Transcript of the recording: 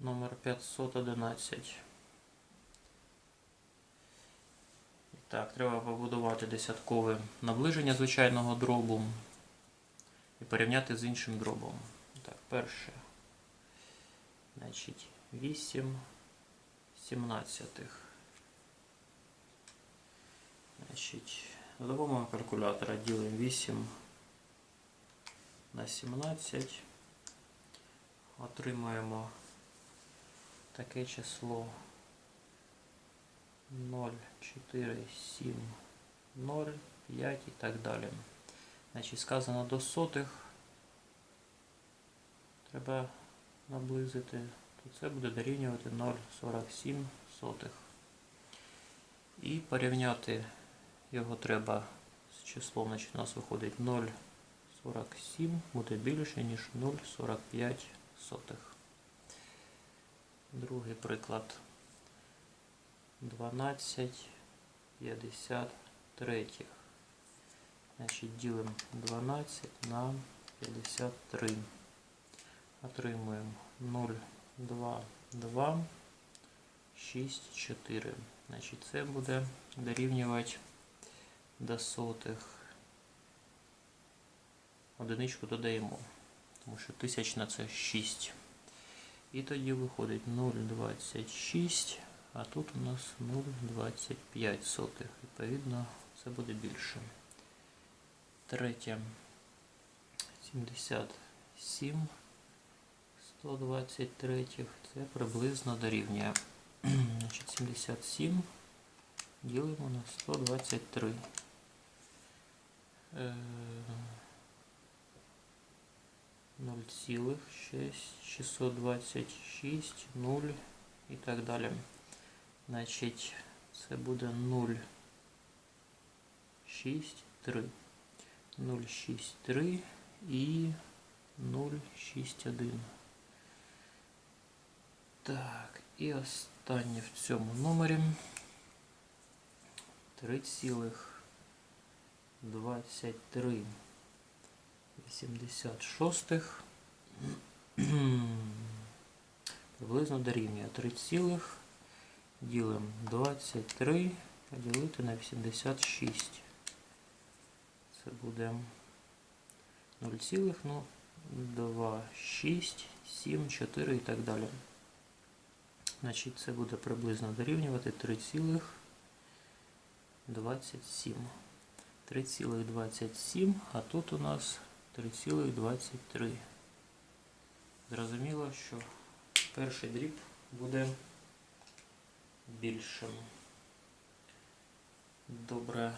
номер 511. І Так, треба побудувати десяткове наближення звичайного дробу і порівняти з іншим дробом. Так, перше. Значить, 8 сімнадцятих. Значить, за допомогою калькулятора ділимо 8 на 17. Отримаємо таке число 0, 4, 7, 0, 5 і так далі. Значить, сказано до сотих. Треба наблизити, то це буде дорівнювати 0,47 сотих. І порівняти його треба з числом, значить у нас виходить 0,47 буде більше, ніж 0,45 сотих. Другий приклад. 12 53. Значить, ділимо 12 на 53. Отримуємо 0, 2, 2, 6, 4. Значить, це буде дорівнювати до сотих. Одиничку додаємо, тому що тисячна це 6. І тоді виходить 0,26, а тут у нас 0,25 сотих. Відповідно, це буде більше. Третє. 77 123. Це приблизно дорівнює. Значить, 77 ділимо на 123. Е, 0,626, 0 і так далі. Значить, це буде 0,63. 0,63 і 0,61. Так, і останнє в цьому номері 3,23 86 приблизно дорівнює 3 цілих ділимо 23 поділити на 86. Це буде 0 цілих, ну, 2, 6, 7, 4 і так далі. Значить, це буде приблизно дорівнювати 3,27. 3,27, а тут у нас 3,23. Зрозуміло, що перший дріб буде більшим. Добре,